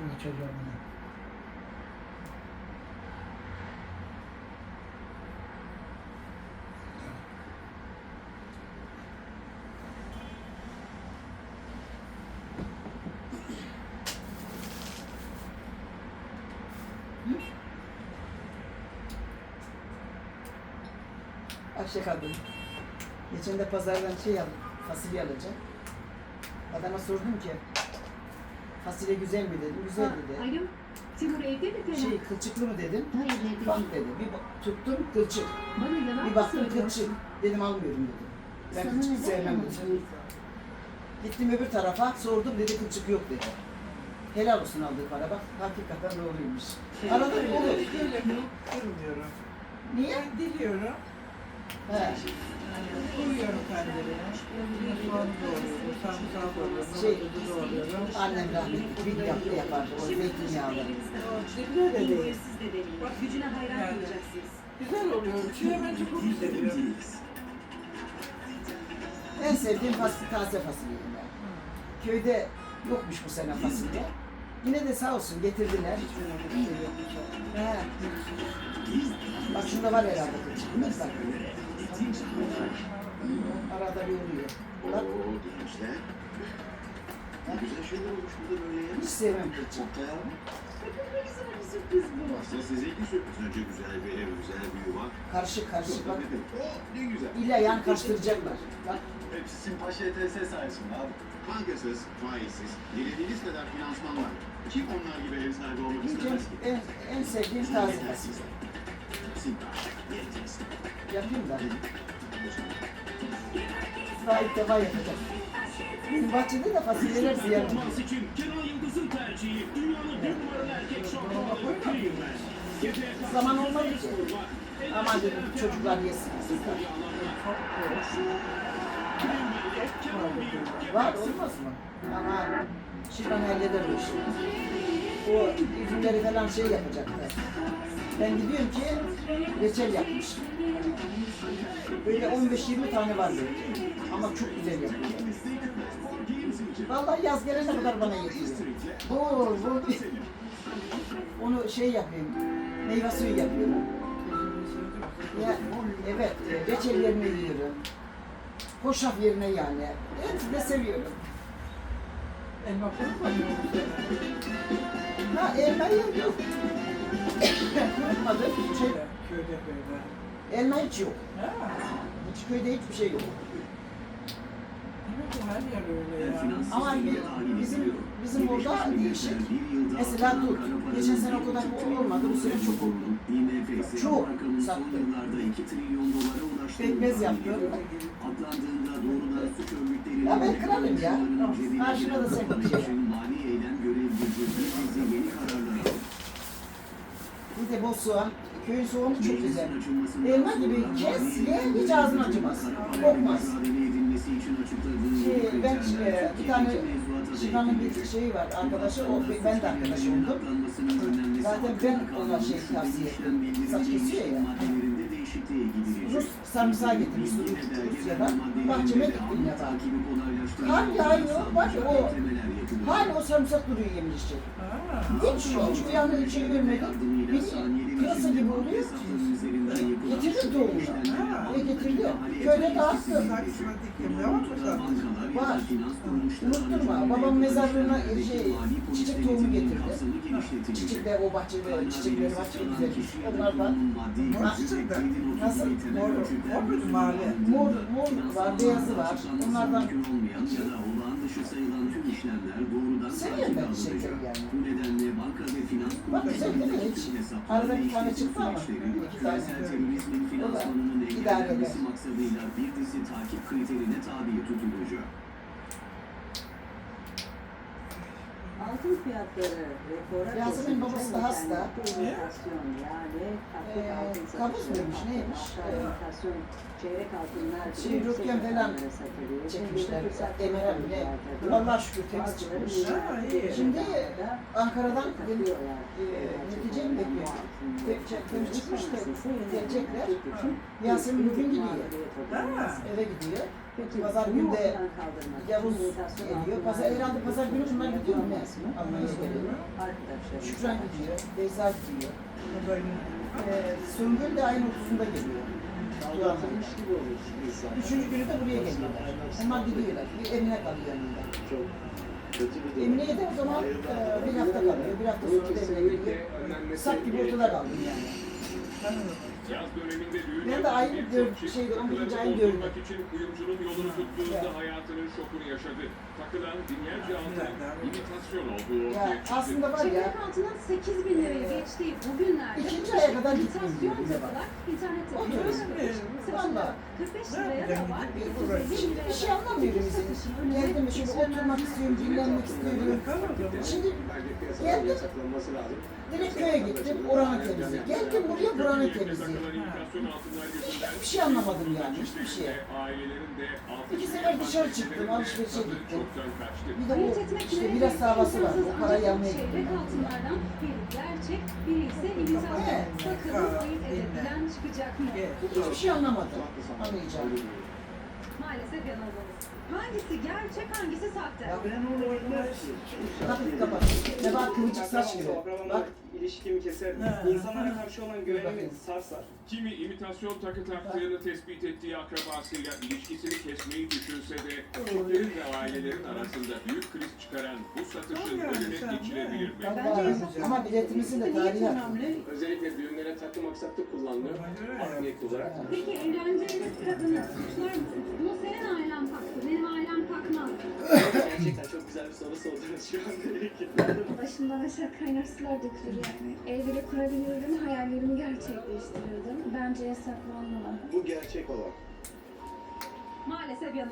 Şurada çocuğa bana. Ayşe kadın. Geçen de pazardan şey aldım, fasulye alacak. Adama sordum ki, fasulye güzel mi dedim, güzel dedi. Alo, Timur evde mi Ferhat? Şey kılçıklı mı dedim, Hayır evde bak değil. dedi. Bir bak- tuttum kılçık, Bana yalan bir mı baktım söylüyorsun? kılçık. Dedim almıyorum dedim. Ben Sana kılçık neden sevmem yalan dedim. söylüyorsun? Gittim öbür tarafa sordum dedi kılçık yok dedi. Helal olsun aldığı para bak hakikaten doğruymuş. Arada bir olur. Kırmıyorum. Niye? Ben diliyorum. He. Koyuyorum tencereye. Soğan doğruyorum, sarımsak doğruyorum, Şey, doğruyorum. Annem rahmetli bir yaptı yapardı o zeytinyağlı. Dibine de değil. Bak, Gücüne hayran yani. kalacaksınız. Güzel oluyor. Çiğ ben çok seviyorum. En sevdiğim fasulye, taze fasulyeyim ben. Köyde yokmuş bu sene fasulye. Yine de sağ olsun getirdiler. He. Bak şunda var herhalde. Arada bir oluyor. Bak Oo gençler. Ne güzel şeyler olmuş burada böyle ya. hiç sevmem kılçık. Oktay abi. Ne güzel bir sürpriz bu. Aslında size iki sürpriz. Önce güzel bir ev, güzel bir yuva. Karışık karışık bak. Oh ne güzel. İlla yan karıştıracaklar. Bak Hepsi Simpaşa ETS sayesinde abi. Bankasız, faizsiz, dilediğiniz kadar finansman var. Kim onlar gibi ev sahibi olmak istemez ki? en, en sevdiğim taze fasulye. Simpaş, ETS. Yapayım da. Daha ilk defa yapacağım. Benim bahçede de fasulyeler ziyan. Performans için Kenan Yıldız'ın tercihi dünyanın bir numaralı erkek şampiyonu. Geceye karşı Zaman olmadı ki. skor var. Aman dedim çocuklar yesin. Var olmaz mı? Ama Şivan halleder o işi. O üzümleri falan şey yapacaklar. Ben gidiyorum ki reçel yapmış. Böyle 15-20 tane var böyle. Ama çok güzel yapıyor. Vallahi yaz gelene kadar bana yetiyor. Bu, bu. Onu şey yapayım, meyve suyu yapıyorum. Ya, evet, e, reçel yerine yiyorum. Hoşaf yerine yani. Hepsini de seviyorum. Elma sene. Ha elmayı yok. Kurutmadım. Şey, Köyde köyde. elma hiç yok. Ha. Hiç köyde hiçbir şey yok. Demek ki her yer öyle ya. Ama bi- bizim bizim orada değişik. Mesela tut. Geçen sene o kadar olmadı. Bu sene çok oldu. Çok sattı. Pekmez örgütlerinin Ya ben kralım ya. Karşıma da sen Vatandaşın soğan. Köyün soğanı çok güzel. Elma gibi kes ye hiç ağzın acımaz. Kokmaz. Şey, ben e, bir tane Şivan'ın bir şeyi var arkadaşı. O ben de arkadaş oldum. Zaten ben ona şey tavsiye ettim. Saç kesiyor ya. Rus sarımsağı getirmiş Rusya'dan. Bahçeme diktim ya. Kan yağıyor. Bak o hala o sarımsak duruyor yemin. Hiç hiç uyandığı için görmedim. Beni pırasa gibi oluyor. Getirdim tohumunu. Ne getirdi? Köyde dağıttı. Var. Unutturma. Babam mezarlığına şey, çiçek tohumu getirdi. Çiçekler o bahçede, çiçekleri çok güzelmiş. Onlardan Nasıl? Mor, mor bir mahalle. mor, mor var, beyazı var. Onlardan Seviyorum ben çiçekleri yani. Bu nedenle banka ve finans mi hiç? Arada bir tane çıktı ama. iki tane. Finansmanının engellenmesi maksadıyla bir dizi takip kriterine tabi tutulacak. Altın fiyatları rekora Yasemin babası da hasta. taklit Ee, satışı, mıymış, neymiş? Ee, çeyrek altınlar Şey, yüksek röntgen falan çekmişler. Şimdi Emre bile. Allah şükür temiz çıkmış. Şimdi da Ankara'dan takıyorlar. e, netice mi bekliyor? Te- te- Temiz çıkmış da gelecekler. Yasemin bugün gidiyor. Eve gidiyor. Peki Pazar ortadan kaldırmak. Yavuz altında Pazar, herhalde pazar günü bunlar gidiyor mu geliyor. Arkadaşlarım. Şükran gidiyor. Beyza gidiyor. Günü. Ee, Söngül de ayın 30'unda geliyor. Üçüncü günü de buraya geliyorlar. Onlar gidiyorlar. Bir Emine kalıyor yanında. Emine'ye de o zaman e, bir hafta kalıyor. Bir hafta sonra da Emine geliyor. Sak gibi ortada kaldım yani. Yaz Ben de aynı çift şeyde, on birinci takılarını ayın doldurmak dördü. için kuyumcunun yolunu tuttuğunda Ya. hayatının şokunu yaşadı. Takılan binlerce altın imitasyon olduğu Ya ortaya çıktı. aslında var ya Çeyrek altının 8 bin liraya geçtiği bu günlerde İkinci aya kadar imitasyon takılar internette satılıyor. Valla. 45 liraya da var. Bir, 150 şimdi bir şey anlamıyorum önüne Geldim geçilemez. oturmak istiyorum, dinlenmek istiyorum. Şimdi geldim, direkt köye gittim, oranın temizliği. Geldim buraya buranın temizliği. Hiçbir şey anlamadım yani, hiçbir şey. İki sefer dışarı çıktım, alışverişe gittim. Bir de o işte biraz davası var. O parayı almaya gittim. altınlardan biri gerçek, biri ise. Evet. Bakalım ayırt edebilen çıkacak mı? Hiçbir şey anlamadım. Anlayacağım. Maalesef yanıldınız. Hangisi gerçek, hangisi sahte? Ya ben onu oynamam ki. Kapat kapat. Ne bak kıvırcık saç gibi. Bak. ilişkimi keser. İnsanlara karşı olan güvenimi sarsar. Kimi imitasyon takı taktığını tespit ettiği akrabasıyla ilişkisini kesmeyi düşünse de çiftlerin ve ailelerin arasında büyük kriz çıkaran bu satışın önüne geçilebilir mi? Ama biletimizin de tarihi hakkında. Özellikle düğünlere takı maksatlı kullanılır. Art niyet olarak. Peki evleneceğiniz kadını suçlar mısınız? Bunu senin ailen taktı, benim ailem takmaz. Gerçekten çok güzel bir soru sordunuz şu an. Başımdan aşağı kaynar sular dökülür yani. Bile kurabilirdim, hayallerimi gerçekleştirirdim. Bence yasaklanmalı. Bu gerçek olan. Maalesef yanıldınız.